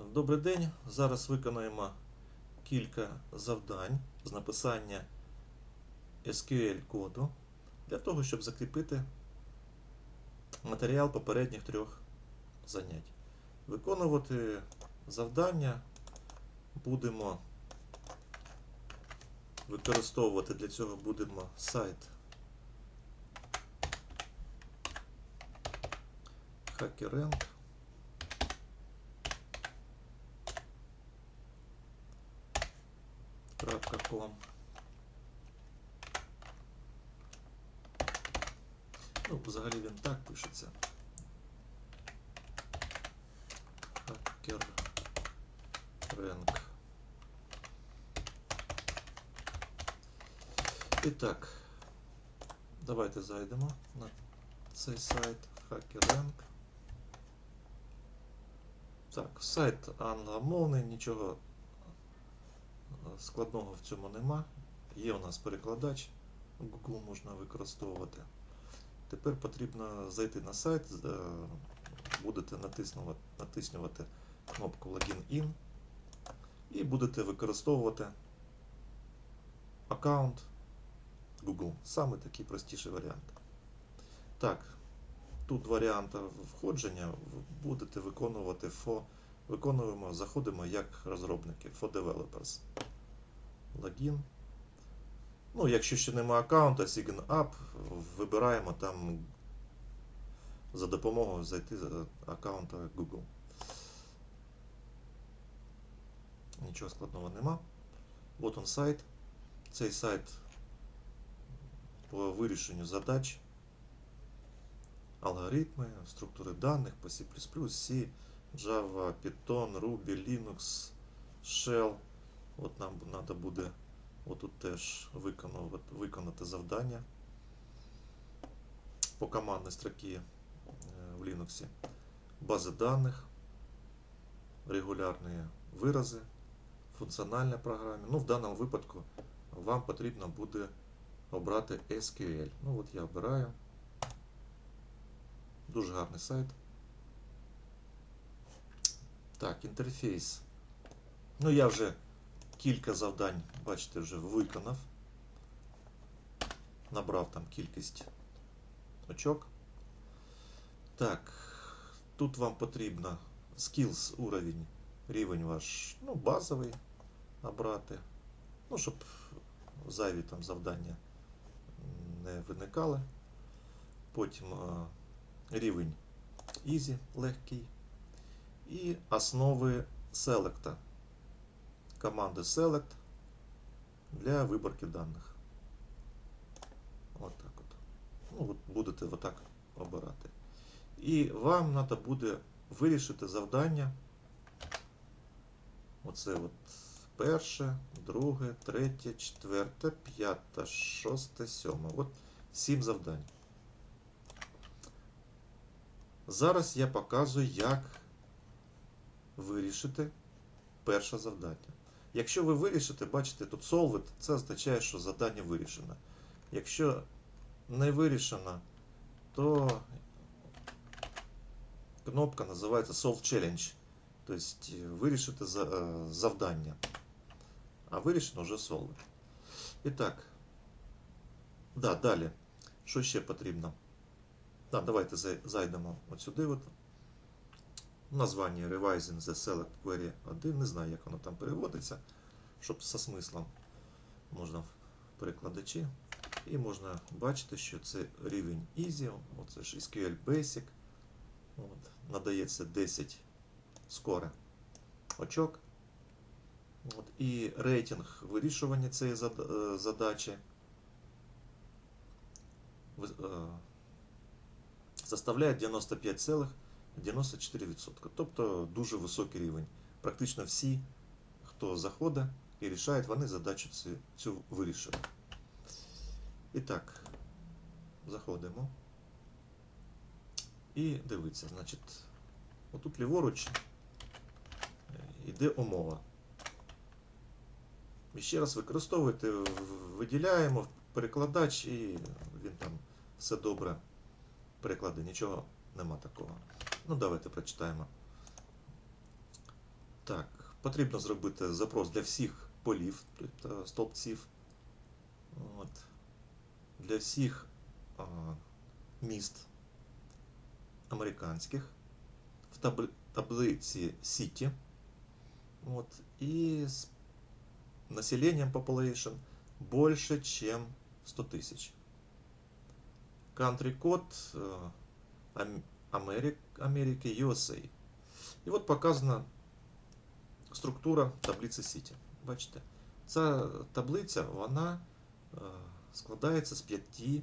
Добрий день. Зараз виконаємо кілька завдань з написання SQL коду для того, щоб закріпити матеріал попередніх трьох занять. Виконувати завдання будемо використовувати для цього будемо сайт HackerRank. .com. Ну, взагалі він так пишеться. Hacker Rank. І так, давайте зайдемо на цей сайт HackerRank. Так, сайт англомовний, нічого складного в цьому нема. Є у нас перекладач, Google можна використовувати. Тепер потрібно зайти на сайт, е, будете натиснювати кнопку Login In і будете використовувати аккаунт Google. Саме такий простіший варіант. Так, тут варіанти входження будете виконувати for, виконуємо, заходимо як розробники for developers. Логін. Ну, якщо ще немає аккаунта, Sign Up, вибираємо там за допомогою зайти з аккаунта Google. Нічого складного нема. От он сайт. Цей сайт по вирішенню задач, алгоритми, структури даних по C++, C, Java, Python, Ruby, Linux, Shell. От нам треба буде отут теж виконувати, виконати завдання по командній строкі в Linux. Бази даних, регулярні вирази, функціональна програма. Ну, в даному випадку вам потрібно буде обрати SQL. Ну, от я обираю. Дуже гарний сайт. Так, інтерфейс. Ну, я вже кілька завдань, бачите, вже виконав. Набрав там кількість очок. Так, тут вам потрібно skills уровень, рівень ваш, ну, базовий обрати. Ну, щоб зайві там завдання не виникали. Потім рівень Easy, легкий. І основи селекта команди Select для виборки даних. От так от. Ну, от будете отак обирати. І вам треба буде вирішити завдання. Оце от перше, друге, третє, четверте, п'яте, шосте, сьоме. От сім завдань. Зараз я показую, як вирішити перше завдання. Якщо ви вирішите, бачите, тут solved, це означає, що завдання вирішено. Якщо не вирішено, то кнопка називається Solve Challenge. Тобто вирішити завдання. А вирішено вже solved. І так, да, далі. Що ще потрібно? Да, давайте зайдемо от сюди. От. Названня Revising the Select Query 1. Не знаю, як воно там переводиться, щоб со смислом можна в перекладачі. І можна бачити, що це рівень Easy, оце ж SQL Basic. От, Надається 10 скоре очок. От, І рейтинг вирішування цієї задачі составляє 95, 94%. Тобто дуже високий рівень. Практично всі, хто заходить і рішають, вони задачу цю, цю вирішили. І так, заходимо. І дивіться, значить, отут ліворуч йде умова. І ще раз використовуйте, виділяємо перекладач, і він там все добре перекладе, нічого нема такого. Ну, давайте прочитаємо. Так, потрібно зробити запрос для всіх полів, тобто стовпців. От. Для всіх а, міст американських в табли- таблиці City. Вот, и с населением population больше, чем 100 тысяч. Country код э, Ам- Америк, Америки, USA. І от показана структура таблиці City. Бачите, ця таблиця вона е, складається з п'яти,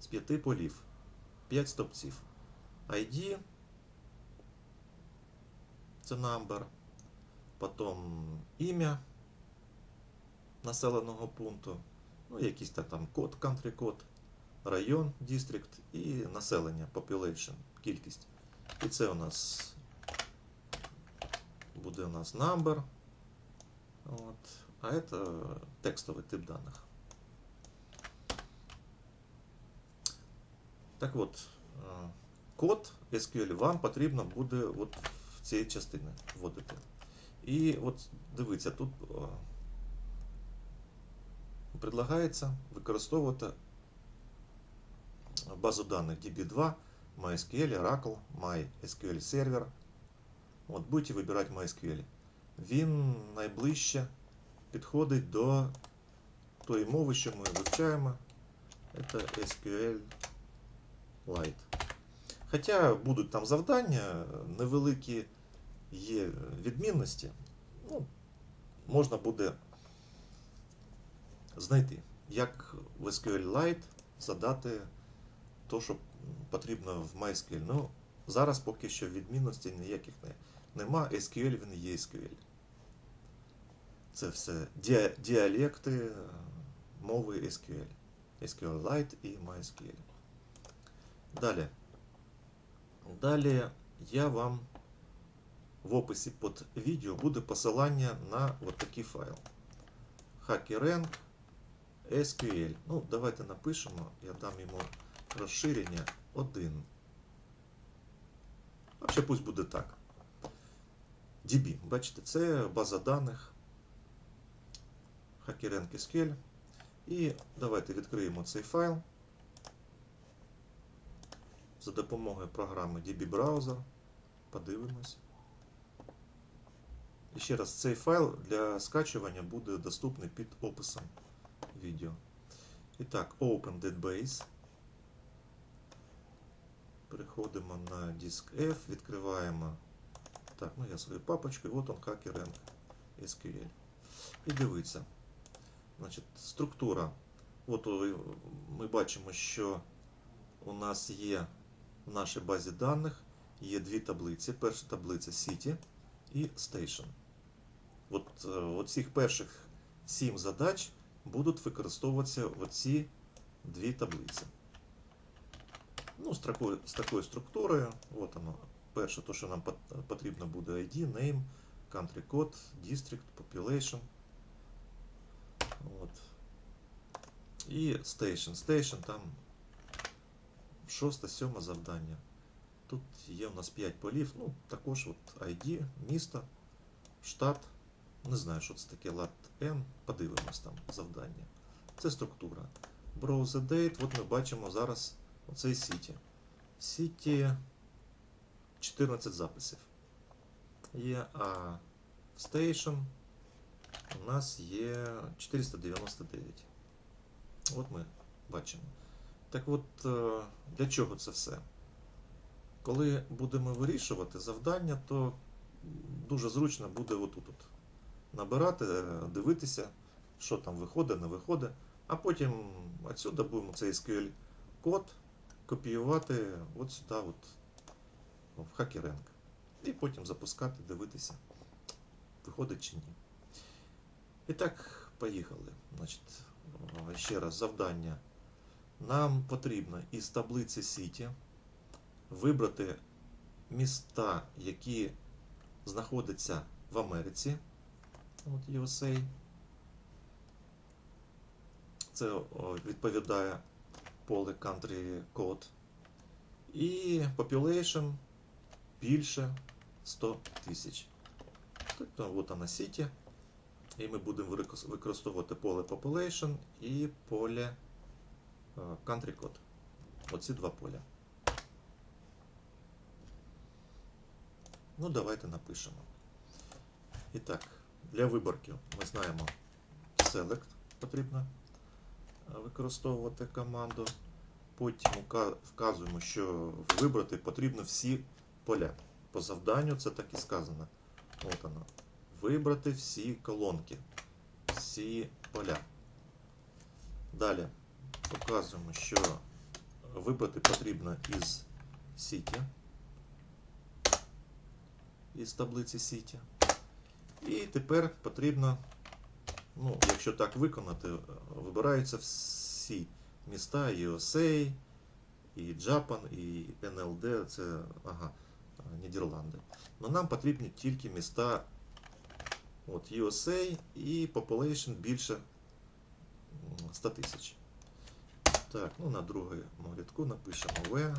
з п'яти полів, 5 стовпців. ID, це number, потім ім'я населеного пункту, ну, якийсь там код, country код, район, district і населення, population, кількість. І це у нас буде у нас number. От. А це текстовий тип даних. Так от, е, код SQL вам потрібно буде от в цій частині вводити. І от дивіться, тут е, предлагається використовувати базу даних DB2, MySQL, Oracle, MySQL Server. От будете вибирати MySQL. Він найближче підходить до тої мови, що ми вивчаємо. Це SQL Lite. Хоча будуть там завдання, невеликі є відмінності, ну, можна буде знайти, як в SQL Lite задати то, що потрібно в MySQL. Ну, зараз поки що відмінностей ніяких не, нема. SQL він є SQL. Це все діа- діалекти мови SQL. SQLite і MySQL. Далі. Далі я вам в описі під відео буде посилання на от такий файл. HackerRank SQL. Ну, давайте напишемо, я дам йому розширення 1. Взагалі пусть буде так. DB. Бачите, це база даних HackerRank SQL. І давайте відкриємо цей файл за допомогою програми DB Browser. Подивимось. І ще раз, цей файл для скачування буде доступний під описом відео. І так, Open Database. Переходимо на диск F, відкриваємо. Так, ну я свою папочку, і от он HackerRank SQL. І дивіться. Значить, структура. От ми бачимо, що у нас є в нашій базі даних є дві таблиці. Перша таблиця City і Station. От, е, цих перших сім задач будуть використовуватися оці дві таблиці. Ну, з такою, з такою структурою. От воно. Перше, то, що нам потрібно буде ID, name, country code, district, population. От. І station. Station там шосте, сьоме завдання. Тут є у нас 5 полів. Ну, також от ID, місто, штат. Не знаю, що це таке lat N. Подивимось там завдання. Це структура. Browse date. От ми бачимо зараз оцей City. City 14 записів. Є, а в Station у нас є 499. От ми бачимо. Так от, е, для чого це все? Коли будемо вирішувати завдання, то дуже зручно буде отут от набирати, е, дивитися, що там виходить, не виходить, а потім отсюди будемо цей SQL код копіювати от сюди, от, в HackerRank. І потім запускати, дивитися, виходить чи ні. І так, поїхали. Значить, е, ще раз завдання. Нам потрібно із таблиці City вибрати міста, які знаходяться в Америці. От USA. Це відповідає поле Country Code. І population більше 100 тисяч. Тобто, от вона City. І ми будемо використовувати поле Population і поле е, Country Code. Оці два поля. Ну, давайте напишемо. І так, для виборки ми знаємо Select потрібно використовувати команду. Потім вказуємо, що вибрати потрібно всі поля. По завданню це так і сказано. От воно. Вибрати всі колонки, всі поля. Далі показуємо, що вибрати потрібно із City, із таблиці City. І тепер потрібно, ну, якщо так виконати, е, вибираються всі міста і USA, і Japan, і NLD, це ага, Нідерланди. Но нам потрібні тільки міста от, USA і population більше 100 тисяч. Так, ну на другому рядку напишемо V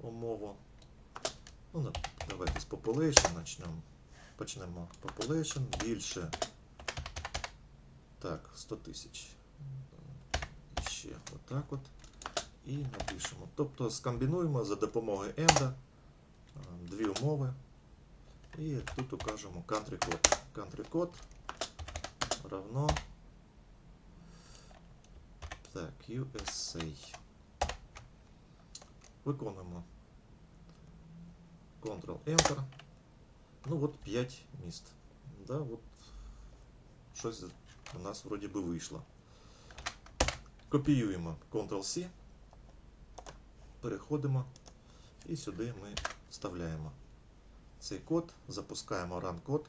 умову. Ну, давайте з population почнемо. Почнемо population більше. Так, 100 тисяч. Ще отак от. І напишемо. Тобто скомбінуємо за допомогою END е, дві умови. І тут укажемо country code. Country code равно так, USA. Виконуємо Ctrl-Enter. Ну от 5 міст. Да, от щось у нас вроді би вийшло. Копіюємо Ctrl-C. Переходимо і сюди ми вставляємо цей код, запускаємо run код.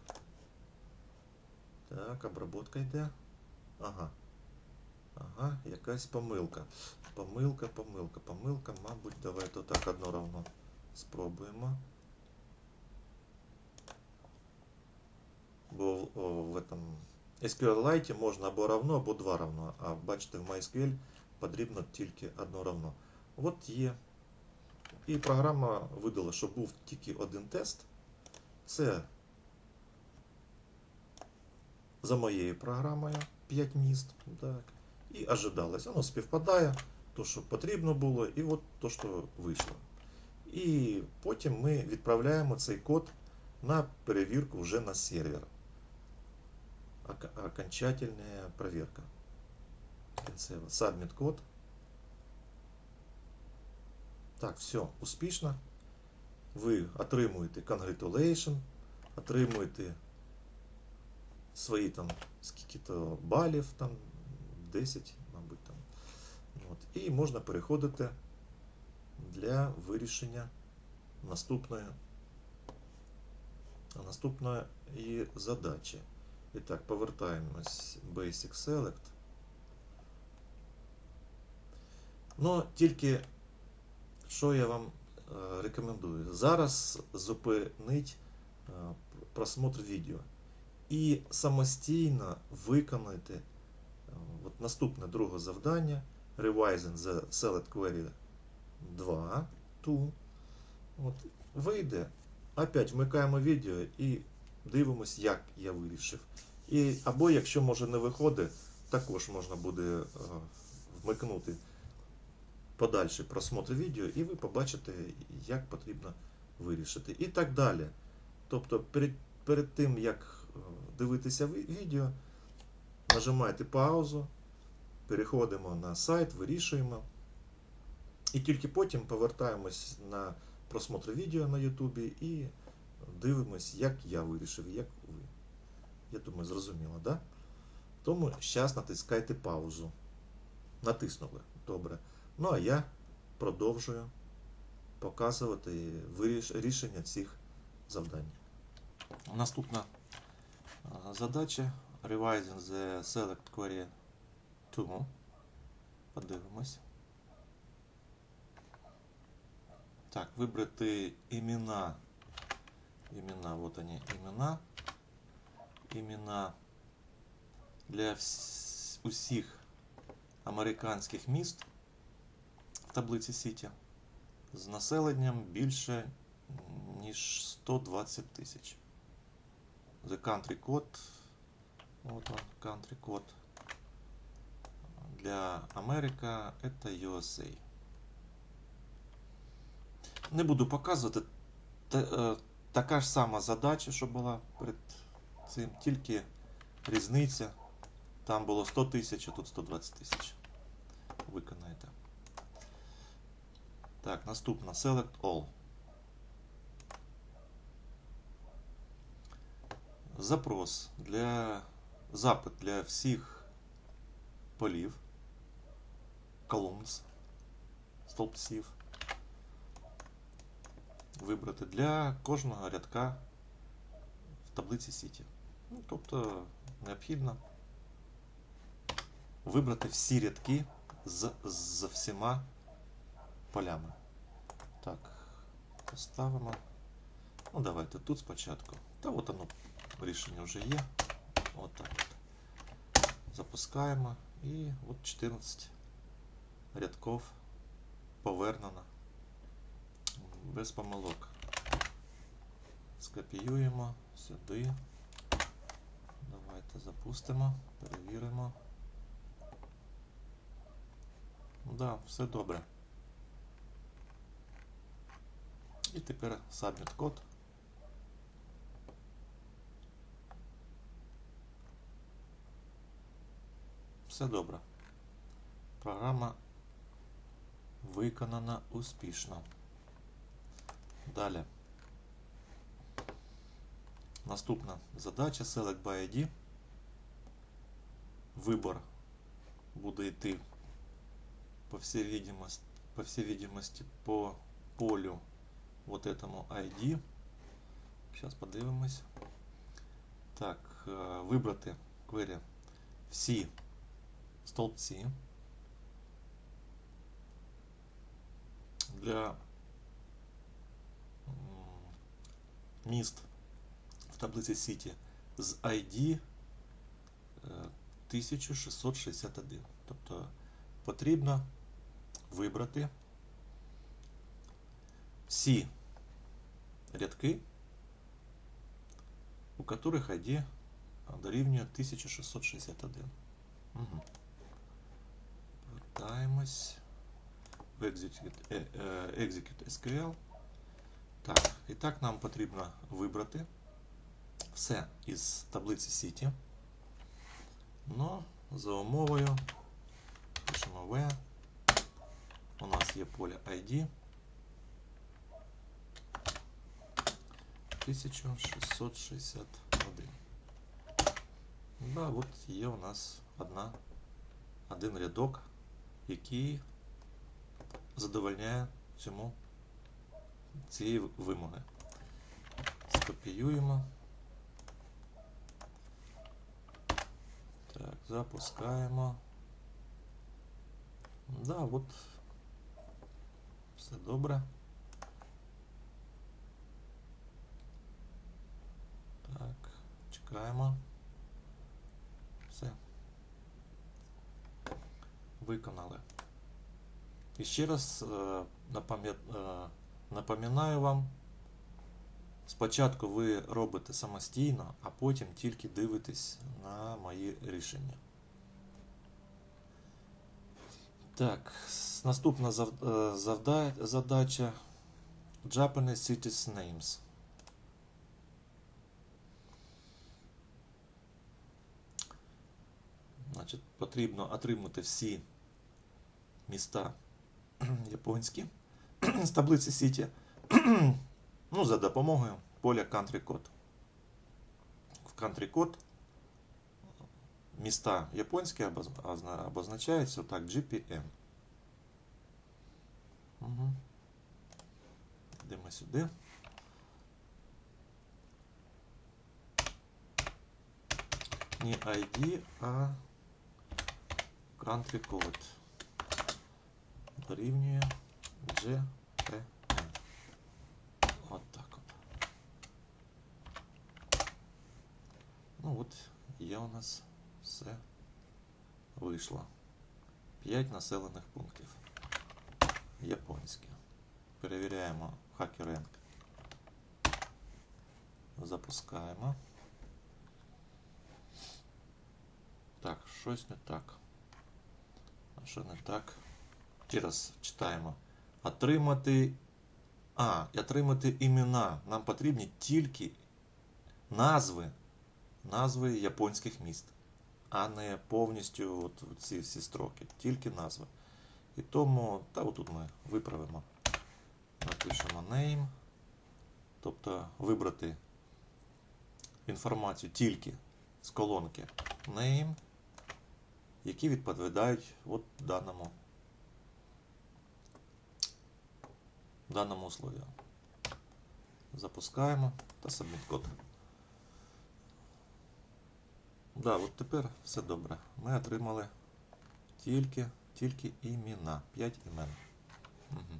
Так, обработка йде. Ага. Ага, якась помилка. Помилка, помилка, помилка, мабуть, давайте отак одно равно спробуємо. Бо в этом SQLite можна або равно, або два равно. А бачите, в MySQL потрібно тільки одно равно. От є. І програма видала, що був тільки один тест. Це за моєю програмою 5 міст. Так. І ожидалось. Воно співпадає, то, що потрібно було, і от то, що вийшло. І потім ми відправляємо цей код на перевірку вже на сервер. Окончательная проверка. Submit код. Так, все, успішно. Ви отримуєте congratulation, отримуєте свої там скільки-то балів, там 10, мабуть, там. От. І можна переходити для вирішення наступної, наступної задачі. І так, повертаємось Basic Select. Ну, тільки що я вам е, рекомендую? Зараз зупинить е, просмотр відео і самостійно виконайте е, от наступне друге завдання Revising the Select Query 2 2. От, вийде, опять вмикаємо відео і дивимось, як я вирішив. І, або якщо може не виходить, також можна буде е, вмикнути подальший просмотр відео, і ви побачите, як потрібно вирішити. І так далі. Тобто, перед, перед тим, як е, дивитися відео, нажимаєте паузу, переходимо на сайт, вирішуємо. І тільки потім повертаємось на просмотр відео на Ютубі і дивимось, як я вирішив, як ви. Я думаю, зрозуміло, да? Тому зараз натискайте паузу. Натиснули. Добре. Ну а я продовжую показувати рішення цих завдань. Наступна задача Revising the Select Query 2. Подивимось. Так, вибрати імена. Імена, от вони, імена. Імена для вс- усіх американських міст в таблиці Сіті з населенням більше ніж 120 тисяч. the country code. Вот он, country code. Для Америка это USA. Не буду показувати. Та- Така ж сама задача, що була перед цим, тільки різниця. Там було 100 тисяч, а тут 120 тисяч. Виконаєте. Так, наступна Select All. Запрос для запит для всіх полів, columns, стовпців. Вибрати для кожного рядка в таблиці Сіті. Ну, тобто необхідно вибрати всі рядки з, з всіма полями. Так, поставимо. Ну, давайте тут спочатку. Та от воно рішення вже є. От так. Запускаємо. І от 14 рядков повернено без помилок. Скопіюємо сюди. Давайте запустимо, перевіримо. Да, все добре. І тепер Submit код. Все добре. Програма виконана успішно. Далі. Наступна задача Select by ID. Вибор буде йти по всей видимости, по всей видимости по полю вот этому ID. Сейчас подивимось. Так, е, вибрати query всі столбці для міст в таблиці City з ID е, 1661. Тобто потрібно вибрати всі рядки, у которых ID дорівнює 1661. Угу. Вертаємось в Execute, е, е, Execute SQL. Так, і так нам потрібно вибрати все із таблиці City. Но за умовою пишемо V. У нас є поле ID. 1661. Да, от є у нас одна, один рядок, який задовольняє цьому цієї вимоги. Скопіюємо. Так, запускаємо. Да, от все добре. Так, чекаємо. Все. Виконали. І ще раз е, напам'ят- е, напоминаю вам. Спочатку ви робите самостійно, а потім тільки дивитесь на мої рішення. Так, наступна е, задача Japanese Cities Names. Значить, потрібно отримати всі міста японські з таблиці Сіті. ну, за допомогою поля Country Code. В Country Code міста японські обоз- озна- обозначаються так GPM. Угу. Йдемо сюди. Не ID, а Country Code. Дорівнює GPM. От так от. Ну от, є у нас все вийшло. 5 населених пунктів. Японське. Перевіряємо HackerRank. Запускаємо. Так, щось не так. А що не так? Ще раз читаємо. Отримати. А, отримати імена. Нам потрібні тільки назви. Назви японських міст, а не повністю от ці всі строки. Тільки назви. І тому, та отут ми виправимо. Напишемо name. Тобто вибрати інформацію тільки з колонки name, які відповідають от даному, даному условію. Запускаємо та submit код. Да, от тепер все добре. Ми отримали тільки, тільки імена. 5 імен. Угу.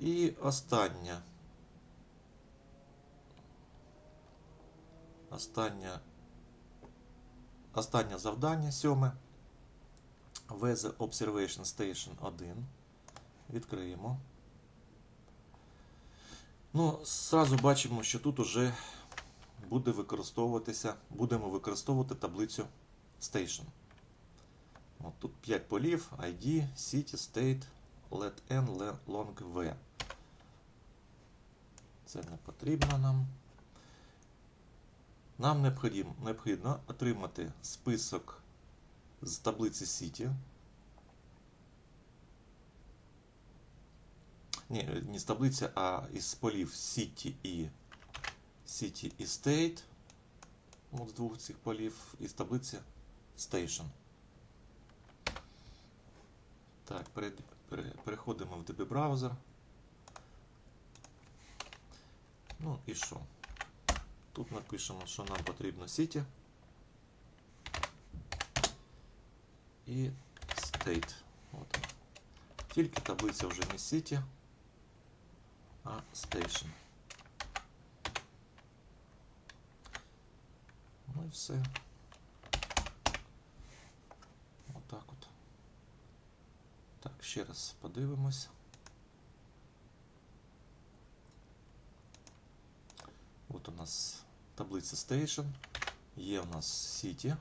І останнє. Останнє, останнє завдання, сьоме. Weather Observation Station 1. Відкриємо. Ну, зразу бачимо, що тут уже буде використовуватися, будемо використовувати таблицю Station. От тут 5 полів, ID, City, State, let n, long v. Це не потрібно нам. Нам необхідно, отримати список з таблиці City. Ні, не з таблиці, а із полів City і City і State. От з двох цих полів із таблиці Station. Так, пере, пере, переходимо в DB браузер. Ну і що? Тут напишемо, що нам потрібно City і State. От. Тільки таблиця вже не City, а Station. Ну і все. Отак от. Так, ще раз подивимось. От у нас таблиця Station, є у нас City,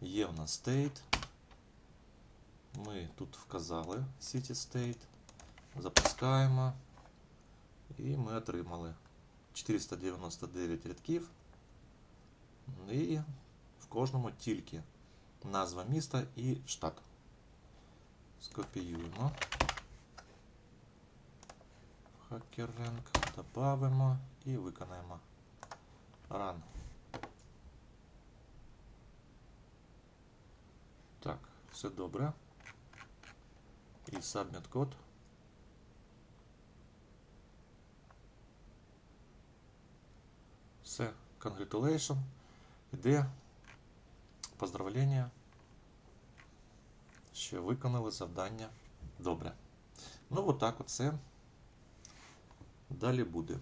є у нас State. Ми тут вказали City State. Запускаємо. І ми отримали 499 рядків. І в кожному тільки назва міста і штат. Скопіюємо. Хакеринг додамо і виконаємо. Run. Так, все добре. І submit код. Все, congratulation. Іде поздравлення, що виконали завдання добре. Ну, отак оце далі буде.